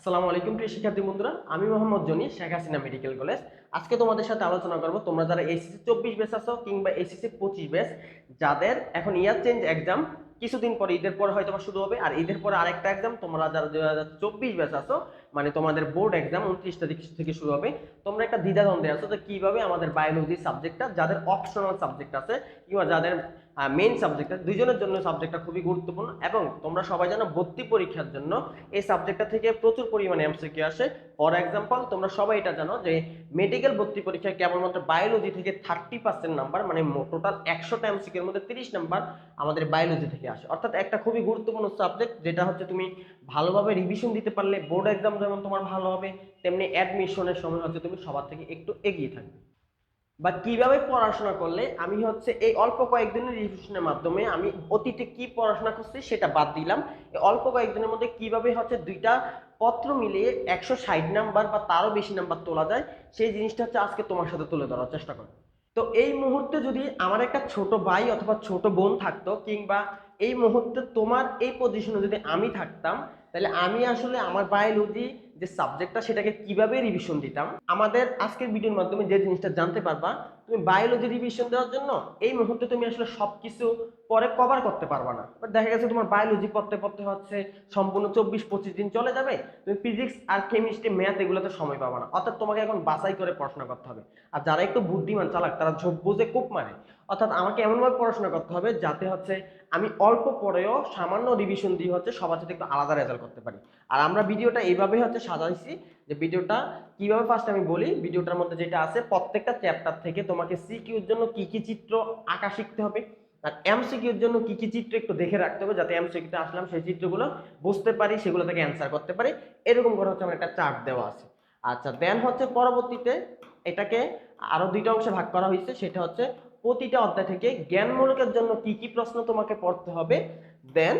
আসসালামু আলাইকুম প্রিয় শিক্ষার্থী বন্ধুরা, আমি মোহাম্মদ জনি, শেখ হাসিনা মেডিকেল কলেজ। আজকে তোমাদের সাথে আলোচনা করব, তোমরা যারা এসিসি চব্বিশ বেস আছো কিংবা এসিসি পঁচিশ বেস যাদের এখন ইয়ার চেঞ্জ এক্সাম কিছুদিন পরে ঈদের পরে হয়তো শুরু হবে। আর ঈদের পরে আরেকটা এক্সাম তোমরা যারা দু হাজার চব্বিশ ব্যাচ আছো মানে তোমাদের বোর্ড এক্সাম উনত্রিশ তারিখ থেকে শুরু হবে। তোমরা একটা দ্বিধাদ্বন্দ্বে আছো যে কীভাবে আমাদের বায়োলজি সাবজেক্টটা যাদের অপশনাল সাবজেক্ট আছে কিংবা যাদের মেইন সাবজেক্টটা দুইজনের জন্য সাবজেক্টটা খুবই গুরুত্বপূর্ণ এবং তোমরা সবাই জানো ভর্তি পরীক্ষার জন্য এই সাবজেক্টটা থেকে প্রচুর পরিমাণে এমসিকিউ আসে। ফর এক্সাম্পল তোমরা সবাই এটা জানো যে মেডিকেল ভর্তি পরীক্ষায় কেবলমাত্র বায়োলজি থেকে থার্টি পার্সেন্ট নাম্বার মানে টোটাল একশোটা এমসিকিউর মধ্যে তিরিশ নাম্বার আমাদের বায়োলজি থেকে আসে। অর্থাৎ একটা খুবই গুরুত্বপূর্ণ সাবজেক্ট যেটা হচ্ছে তুমি ভালোভাবে রিভিশন দিতে পারলে বোর্ড এক্সাম যেমন তোমার ভালো হবে, তেমনি অ্যাডমিশনের সময় হচ্ছে তুমি সবার থেকে একটু এগিয়ে থাকবে। বা কীভাবে পড়াশোনা করলে আমি হচ্ছে এই অল্প কয়েকদিনের রিভিশনের মাধ্যমে আমি অতীতে কি পড়াশোনা করছি সেটা বাদ দিলাম। অল্প কয়েকদিনের মধ্যে কীভাবে হচ্ছে দুইটা পত্র মিলিয়ে একশো ষাট নাম্বার বা তারও বেশি নাম্বার তোলা যায়, সেই জিনিসটা হচ্ছে আজকে তোমার সাথে তুলে ধরার চেষ্টা করো তো এই মুহূর্তে যদি আমার একটা ছোট ভাই অথবা ছোট বোন থাকতো কিংবা এই মুহূর্তে তোমার এই পজিশনে যদি আমি থাকতাম, তাহলে আমি আসলে আমার বায়োলজি যে সাবজেক্টটা সেটাকে কীভাবে রিভিশন দিতাম? আমাদের আজকের ভিডিওর মাধ্যমে যে জিনিসটা জানতে পারবা, তুমি বায়োলজি রিভিশন দেওয়ার জন্য এই মুহূর্তে তুমি আসলে সবকিছু পরে কভার করতে পারবা না। দেখা গেছে তোমার বায়োলজি পড়তে পড়তে হচ্ছে সম্পূর্ণ চব্বিশ, পঁচিশ দিন চলে যাবে। তুমি ফিজিক্স আর কেমিস্ট্রি ম্যাথ এগুলোতে সময় পাবা না। অর্থাৎ তোমাকে এখন বাছাই করে পড়াশোনা করতে হবে। আর যারা একটু বুদ্ধিমান চালাক, তারা ঝোপ বুঝে কূপ মারে। অর্থাৎ আমাকে এমনভাবে পড়াশোনা করতে হবে যাতে হচ্ছে আমি অল্প পরেও সামান্য রিভিশন দিয়ে হচ্ছে সবার সাথে একটু আলাদা রেজাল্ট করতে পারি। আর আমরা ভিডিওটা এইভাবে হচ্ছে সাজাইছি যে ভিডিওটা কীভাবে ফার্স্ট আমি বলি, ভিডিওটার মধ্যে যেটা আছে, প্রত্যেকটা চ্যাপ্টার থেকে তোমাকে সিকিউর জন্য কি কি চিত্র আঁকা শিখতে হবে আর এমসিকিউর জন্য কি কি চিত্র একটু দেখে রাখতে হবে যাতে এমসিকিউতে আসলাম সেই চিত্রগুলো বুঝতে পারি, সেগুলো থেকে অ্যান্সার করতে পারি। এরকম করে হচ্ছে আমার একটা চার্ট দেওয়া আছে। আচ্ছা দেন হচ্ছে পরবর্তীতে এটাকে আরও দুইটা অংশে ভাগ করা হয়েছে, সেটা হচ্ছে প্রতিটা অধ্যায় থেকে জ্ঞানমূলকের জন্য কি কি প্রশ্ন তোমাকে পড়তে হবে দেন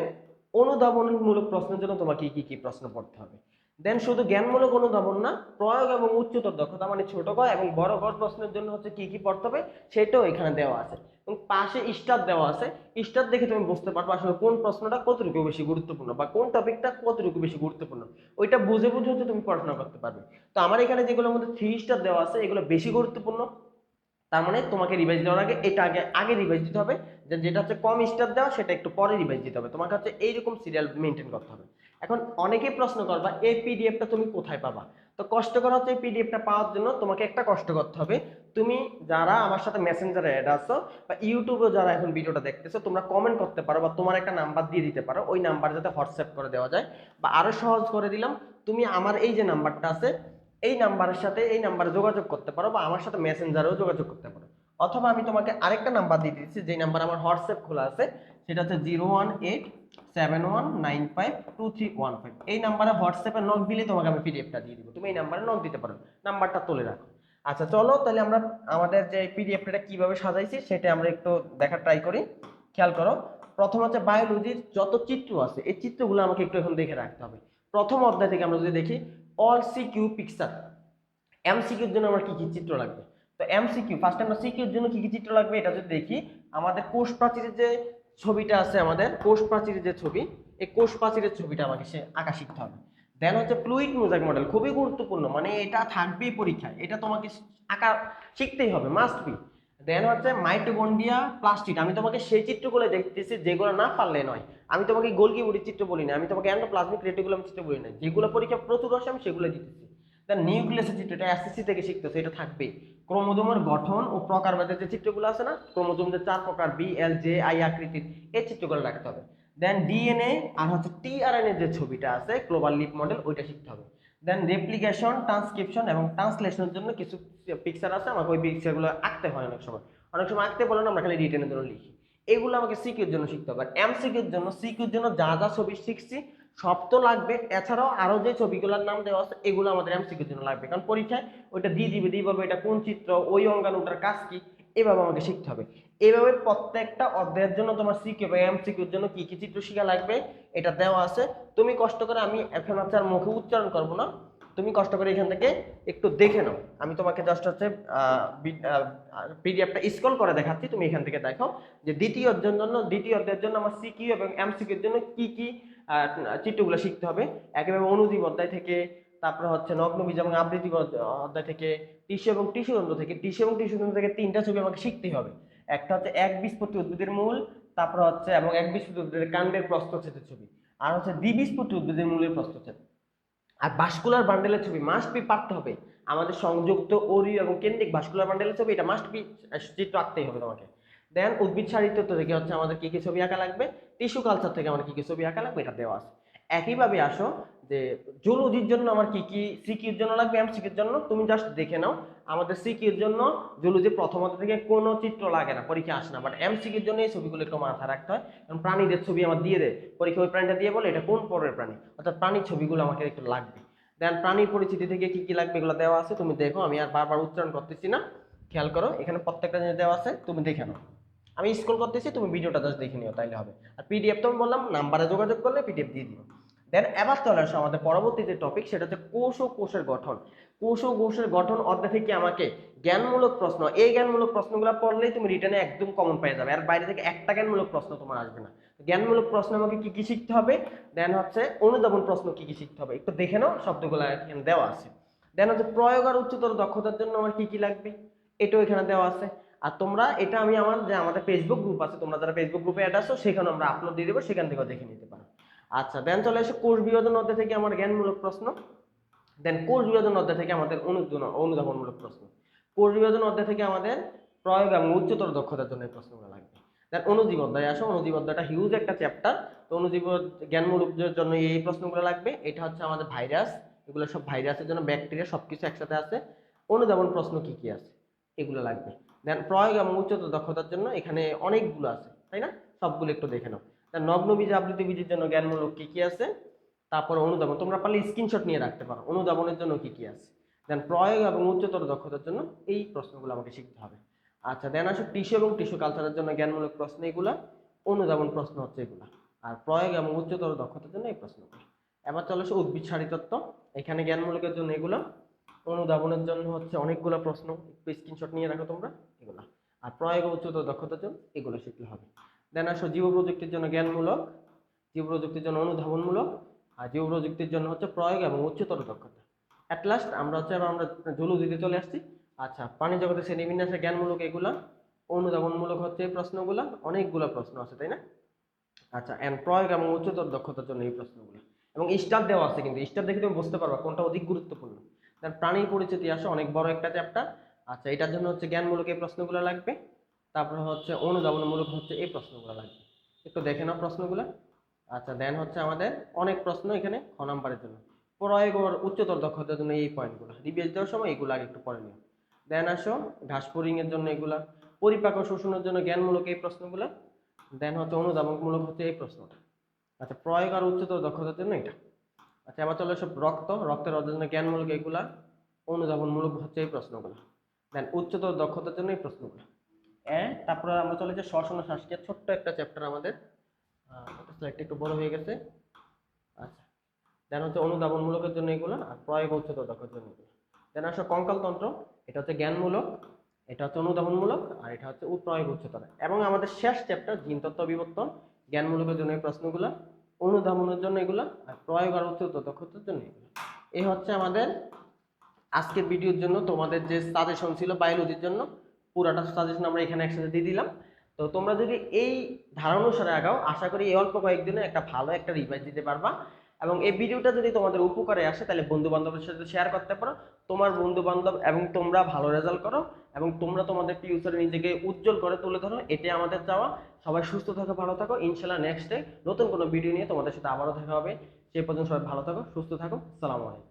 অনুধাবনমূলক প্রশ্নের জন্য তোমাকে কি কি প্রশ্ন পড়তে হবে। দেন শুধু জ্ঞানমূলক অনুধাবন না, প্রয়োগ এবং উচ্চতর দক্ষতা মানে ছোট গ এবং বড় গ প্রশ্নের জন্য হচ্ছে কি কি পড়তে হবে, সেটাও এখানে দেওয়া আছে। এবং পাশে স্টার দেওয়া আছে। স্টার দেখে তুমি বুঝতে পারবে আসলে কোন প্রশ্নটা কতটুকু বেশি গুরুত্বপূর্ণ বা কোন টপিকটা কতটুকু বেশি গুরুত্বপূর্ণ। ওইটা বুঝে বুঝে হচ্ছে তুমি পড়াশোনা করতে পারবে। তো আমার এখানে যেগুলোর মধ্যে থ্রি স্টার দেওয়া আছে, এগুলো বেশি গুরুত্বপূর্ণ। তার মানে তোমাকে রিভাইজ দেওয়ার আগে, এটা আগে আগে রিভাইজ দিতে হবে। যেটা হচ্ছে কম স্টার দেওয়া, সেটা একটু পরে রিভাইজ দিতে হবে। তোমাকে হচ্ছে এইরকম সিরিয়াল মেনটেন করতে হবে। এখন অনেকেই প্রশ্ন করবা এই পিডিএফটা তুমি কোথায় পাবা? তো কষ্টকর হচ্ছে এই পিডিএফটা পাওয়ার জন্য তোমাকে একটা কষ্ট করতে হবে। তুমি যারা আমার সাথে মেসেঞ্জারে অ্যাড আছো বা ইউটিউবে যারা এখন ভিডিওটা দেখতেছো, তোমরা কমেন্ট করতে পারো বা তোমার একটা নাম্বার দিয়ে দিতে পারো। ওই নাম্বার যাতে হোয়াটসঅ্যাপ করে দেওয়া যায় বা আরও সহজ করে দিলাম, তুমি আমার এই যে নাম্বারটা আছে, এই নাম্বারের সাথে এই নাম্বারে যোগাযোগ করতে পারো বা আমার সাথে মেসেঞ্জারেও যোগাযোগ করতে পারো। অথবা আমি তোমাকে আরেকটা নাম্বার দিয়ে দিচ্ছি যে নাম্বার আমার হোয়াটসঅ্যাপ খোলা আছে, সেটা হচ্ছে zero one eight seven one nine five two three one five এই নাম্বারে হোয়াটসঅ্যাপে নক দিলে তোমাকে আমি পিডিএফটা দিয়ে দিব। তুমি এই নাম্বারে নক দিতে পারো। নাম্বারটা তুলে রাখো। আচ্ছা চলো, তাহলে আমরা আমাদের যে পিডিএফটা কীভাবে সাজাইছি সেটা আমরা একটু দেখার ট্রাই করি। খেয়াল করো, প্রথম হচ্ছে বায়োলজির যত চিত্র আছে, এই চিত্রগুলো আমাকে একটু এখন দেখে রাখতে হবে। প্রথম অধ্যায় থেকে আমরা যদি দেখি অল সি কিউ পিকচার এমসিকিউর জন্য আমার কি কি চিত্র লাগবে? তো এমসিকিউ ফার্স্ট আমরা সিকিউর জন্য কি কি চিত্র লাগবে এটা যদি দেখি, আমাদের কোষ প্রাচীরের যে ছবিটা আছে আমাদের, কোষ প্রাচীরের যে ছবি, এই কোষ প্রাচীরের ছবিটা আমাকে সে আঁকা শিখতে হবে। দেন হচ্ছে ফ্লুইড মোজাইক মডেল খুবই গুরুত্বপূর্ণ মানে এটা থাকবেই পরীক্ষায় এটা তোমাকে আঁকা শিখতেই হবে মাস্ট বি দেন হচ্ছে মাইটোকন্ডিয়া প্লাস্টিক আমি তোমাকে সেই চিত্রগুলো দেখতেছি যেগুলো না পারলে নয়। আমি তোমাকে গোলকি বুড়ির চিত্র বলি না, আমি তোমাকে অ্যান্ডোপ্লাজমিক রেটিকুলাম চিত্র বলি না, যেগুলো পরীক্ষা প্রচুর আসে আমি সেগুলো দিতেছি। দেন নিউক্লিয়াসের চিত্র এটা এসএসসি থেকে শিখতেছে এটা থাকবে ক্রোমোজোমের গঠন ও প্রকার প্রকারভেদের যে চিত্রগুলো আছে না, ক্রোমোজোম যে চার প্রকার বি এল জে আই আকৃতির, এই চিত্রগুলো রাখতে হবে। দেন ডিএনএ আর হচ্ছে টিআরএনএ যে ছবিটা আছে গ্লোবাল লিপ মডেল ওইটা শিখতে হবে। দেন রেপ্লিকেশন ট্রান্সক্রিপশন এবং ট্রান্সলেশনের জন্য কিছু পিকচার আছে, আমাকে ওই পিকচারগুলো আঁকতে হয় অনেক সময়। অনেক সময় আঁকতে বলে না আমরা খালি রিটেনের জন্য লিখি। এগুলো আমাকে সিকিউর জন্য শিখতে হবে। আর এমসিকিউর জন্য সিকিউর জন্য যা যা ছবি শিখছি সব তো লাগবে। এছাড়াও আরও যে ছবিগুলোর নাম দেওয়া আছে, এগুলো আমাদের এমসিকিউর জন্য লাগবে। কারণ পরীক্ষায় ওইটা দিয়ে দিবে, দিয়ে বলবে এটা কোন চিত্র, ওই অঙ্গাণুটার কাজ কি, এভাবে আমাকে শিখতে হবে। এভাবে প্রত্যেকটা অধ্যায়ের জন্য তোমার সিকিউ বা এমসিকিউর জন্য কি কি চিত্র শিখা লাগবে, এটা দেওয়া আছে। তুমি কষ্ট করে আমি এখন হচ্ছে আর মুখে উচ্চারণ করব না। তুমি কষ্ট করে এখান থেকে একটু দেখে নাও। আমি তোমাকে জাস্ট হচ্ছে পিডিএফটা স্ক্রল করে দেখাচ্ছি। তুমি এখান থেকে দেখো যে দ্বিতীয় জন্য, দ্বিতীয় অধ্যায়ের জন্য আমার সিকিউ এবং এমসিকিউর জন্য কি কি চিত্রগুলো শিখতে হবে। একেবারে অনুজীব অধ্যায় থেকে, তারপরে হচ্ছে নগ্ন বীজ এবং আবৃত্তি অধ্যায়- থেকে, টিস্যু এবং টিস্যু তন্ত্র থেকে, টিস্যু এবং টিস্যু তন্ত্র থেকে তিনটা ছবি আমাকে শিখতেই হবে। একটা হচ্ছে এক বীজপত্রী উদ্ভিদের মূল, তারপরে হচ্ছে, এবং এক বীজপত্রী উদ্ভিদের কাণ্ডের প্রস্থচ্ছেদের ছবি। আর হচ্ছে দ্বিবীজপত্রী উদ্ভিদের মূলের প্রস্থচ্ছেদ আর ভাস্কুলার বান্ডেলের ছবি মাস্ট বি পারতে হবে। আমাদের সংযুক্ত ওরি এবং কেন্দ্রিক ভাস্কুলার বান্ডেলের ছবি, এটা মাস্ট বি চিত্র আঁকতেই হবে তোমাকে। দেন উদ্ভিদ সাহিত্য থেকে হচ্ছে আমাদের কি কি ছবি আঁকা লাগবে? টিস্যু কালচার থেকে আমার কি কি ছবি আঁকা লাগবে? এটা দেওয়া আছে। একইভাবে আসো যে জুলজির জন্য আমার কি কি সিকিউর জন্য লাগবে? এমসিকিউর জন্য? তুমি জাস্ট দেখে নাও। আমাদের সিকিউর জন্য জুলজি প্রথমত থেকে কোনো চিত্র লাগে না, পরীক্ষা আসে না। বাট এমসিকিউর জন্য এই ছবিগুলো একটু মাথায় রাখতে হয়। কারণ প্রাণীদের ছবি আমার দিয়ে দেয় পরীক্ষা ওই প্রাণীটা দিয়ে বলে, এটা কোন পরের প্রাণী? অর্থাৎ প্রাণীর ছবিগুলো আমাকে একটু লাগবে। দেন প্রাণীর পরিচিতি থেকে কি কি লাগবে এগুলো দেওয়া আছে। তুমি দেখো, আমি আর বারবার উচ্চারণ করতেছি না। খেয়াল করো, এখানে প্রত্যেকটা জিনিস দেওয়া আছে। তুমি দেখে নাও। আমি স্কুল করতেছি, তুমি ভিডিওটা জাস্ট দেখে নিও, তাইলে হবে। আর পিডিএফ তো আমি বললাম, নাম্বারে যোগাযোগ করলে পিডিএফ দিয়ে দিও। দেন এবার চলে আসো আমাদের পরবর্তী যে টপিক সেটা হচ্ছে কোষ ও কোষের গঠন। কোষ ও কোষের গঠন অধ্যায় থেকে আমাকে জ্ঞানমূলক প্রশ্ন? এই জ্ঞানমূলক প্রশ্নগুলো পড়লেই তুমি রিটার্নে একদম কমন পেয়ে যাবে। আর বাইরে থেকে একটা জ্ঞানমূলক প্রশ্ন তোমার আসবে না। জ্ঞানমূলক প্রশ্ন আমাকে কি কি শিখতে হবে? দেন হচ্ছে অনুধাবন প্রশ্ন কি কি শিখতে হবে? একটু দেখে নাও, শব্দগুলো এখানে দেওয়া আছে। দেন হচ্ছে প্রয়োগ আর উচ্চতর দক্ষতার জন্য আমার কি কি লাগবে? এটাও এখানে দেওয়া আছে। আর তোমরা এটা আমি আমার যে আমাদের ফেসবুক গ্রুপ আছে, তোমরা যারা ফেসবুক গ্রুপে অ্যাড আসো সেখানে আমরা আপলোড দিয়ে দেবো, সেখান থেকেও দেখে নিতে পারো। আচ্ছা দেন চলে আসে কোষ বিভাজন অধ্যায় থেকে আমার জ্ঞানমূলক প্রশ্ন। দেন কোষ বিভাজন অধ্যায় থেকে আমাদের অনুদান অনুধাবনমূলক প্রশ্ন। কোষ বিভাজন অধ্যায় থেকে আমাদের প্রয়োগ এবং উচ্চতর দক্ষতার জন্য এই প্রশ্নগুলো লাগবে। দেন অনুজীব অধ্যায়, আসো, অনুজীব অধ্যায়টা হিউজ একটা চ্যাপ্টার তো অনুজীব জ্ঞানমূলকের জন্য এই প্রশ্নগুলো লাগবে। এটা হচ্ছে আমাদের ভাইরাস এগুলো সব ভাইরাসের জন্য ব্যাকটেরিয়া সবকিছু একসাথে আছে। অনুধাবন প্রশ্ন কি কি আছে? এগুলো লাগবে। দেন প্রয়োগ এবং উচ্চতর দক্ষতার জন্য এখানে অনেকগুলো আছে, তাই না? সবগুলো একটু দেখে নাও। দেন নগ্ন বীজ আবৃত্তি বীজের জন্য জ্ঞানমূলক কী কী আছে? তারপর অনুধাবন, তোমরা পারলে স্ক্রিনশট নিয়ে রাখতে পারো, অনুধাবনের জন্য কী কী আছে? দেন প্রয়োগ এবং উচ্চতর দক্ষতার জন্য এই প্রশ্নগুলো আমাকে শিখতে হবে। আচ্ছা দেন আসো টিস্যু এবং টিস্যু কালচারের জন্য জ্ঞানমূলক প্রশ্ন এগুলা, অনুধাবন প্রশ্ন হচ্ছে এগুলা। আর প্রয়োগ এবং উচ্চতর দক্ষতার জন্য এই প্রশ্নগুলো। এবার চলে আসো উদ্ভিদ সারিতত্ত্ব, এখানে জ্ঞানমূলকের জন্য এগুলো অনুধাবনের জন্য হচ্ছে অনেকগুলো প্রশ্ন, একটু স্ক্রিনশট নিয়ে রাখো তোমরা, এগুলা। আর প্রয়োগ উচ্চতর দক্ষতার জন্য এগুলো শিখলে হবে। দেন আসো জীব প্রযুক্তির জন্য জ্ঞানমূলক, জীব প্রযুক্তির জন্য অনুধাবনমূলক, আর জীব প্রযুক্তির জন্য হচ্ছে প্রয়োগ এবং উচ্চতর দক্ষতা। অ্যাট লাস্ট আমরা হচ্ছে এবার আমরা জুলজিতে চলে আসছি। আচ্ছা প্রাণী জগতের শ্রেণীবিন্যাসে জ্ঞানমূলক এগুলা, অনুধাবনমূলক হচ্ছে এই প্রশ্নগুলা, অনেকগুলো প্রশ্ন আছে, তাই না? আচ্ছা অ্যান্ড প্রয়োগ এবং উচ্চতর দক্ষতার জন্য এই প্রশ্নগুলো। এবং স্টার দেওয়া আছে কিন্তু স্টার দেখে তুমি বুঝতে পারবা কোনটা অধিক গুরুত্বপূর্ণ। দেন প্রাণী পরিচিতি আসে অনেক বড় একটা চ্যাপ্টার আচ্ছা এটার জন্য হচ্ছে জ্ঞানমূলক এই প্রশ্নগুলো লাগবে। তারপর হচ্ছে অনুধাবনমূলক হচ্ছে এই প্রশ্নগুলো লাগবে। একটু দেখে নাও প্রশ্নগুলো। আচ্ছা দেন হচ্ছে আমাদের অনেক প্রশ্ন এখানে খ নাম্বারের জন্য। প্রয়োগ ও উচ্চতর দক্ষতার জন্য এই পয়েন্টগুলো রিভিউজ দেওয়ার সময় এগুলো আগে একটু পড়ে নিও। দেন আসো ঘাস এর জন্য এগুলা। পরিপাক ও শোষণের জন্য জ্ঞানমূলক এই প্রশ্নগুলো। দেন হচ্ছে অনুধাবনমূলক হচ্ছে এই প্রশ্নটা আচ্ছা প্রয়োগ আর উচ্চতর দক্ষতার জন্য এটা। আচ্ছা এবার চলে সব রক্ত, রক্তের অর্জনের জ্ঞানমূলক এগুলা অনুধাবনমূলক হচ্ছে এই প্রশ্নগুলো। দেন, উচ্চতর দক্ষতার জন্য এই প্রশ্নগুলো। এ, তারপরে আমরা চলে যে শ্বসন ও শ্বাসক্রিয়া ছোট্ট একটা চ্যাপ্টার আমাদের। স্লাইডটা একটু বড় হয়ে গেছে। আচ্ছা দেন হচ্ছে অনুধাবনমূলকের জন্য এগুলো আর প্রয়োগ উচ্চতর দক্ষতার জন্য এগুলো। দেন আসো কঙ্কালতন্ত্র, এটা হচ্ছে জ্ঞানমূলক, এটা হচ্ছে অনুধাবনমূলক, আর এটা হচ্ছে প্রয়োগ উচ্চতর। এবং আমাদের শেষ চ্যাপ্টার জিনতত্ত্ব বিবর্তন, জ্ঞানমূলকের জন্য এই প্রশ্নগুলো। অনুধাবনের জন্য এগুলো আর প্রয়োগ আর উচ্চতর দক্ষতার জন্য এগুলো। এই হচ্ছে আমাদের আজকের ভিডিওর জন্য তোমাদের যে সাজেশন ছিল বায়োলজির জন্য, পুরাটা সাজেশন আমরা এখানে একসাথে দিয়ে দিলাম। তো তোমরা যদি এই ধারণা অনুসারে আগাও, আশা করি এই অল্প কয়েকদিনে একটা ভালো একটা রিভাইজ দিতে পারবা। এবং এই ভিডিওটা যদি তোমাদের উপকারে আসে, তাহলে বন্ধু বান্ধবের সাথে শেয়ার করতে পারো। তোমার বন্ধু বান্ধব এবং তোমরা ভালো রেজাল্ট করো এবং তোমরা তোমাদের ফিউচারে নিজেকে উজ্জ্বল করে তুলে ধরো, এটাই আমাদের চাওয়া। সবাই সুস্থ থাকো, ভালো থাকো। ইনশাল্লাহ নেক্সট ডে নতুন কোনো ভিডিও নিয়ে তোমাদের সাথে আবারও দেখা হবে। সেই পর্যন্ত সবাই ভালো থাকো, সুস্থ থাকো। সালাম আলাইকুম।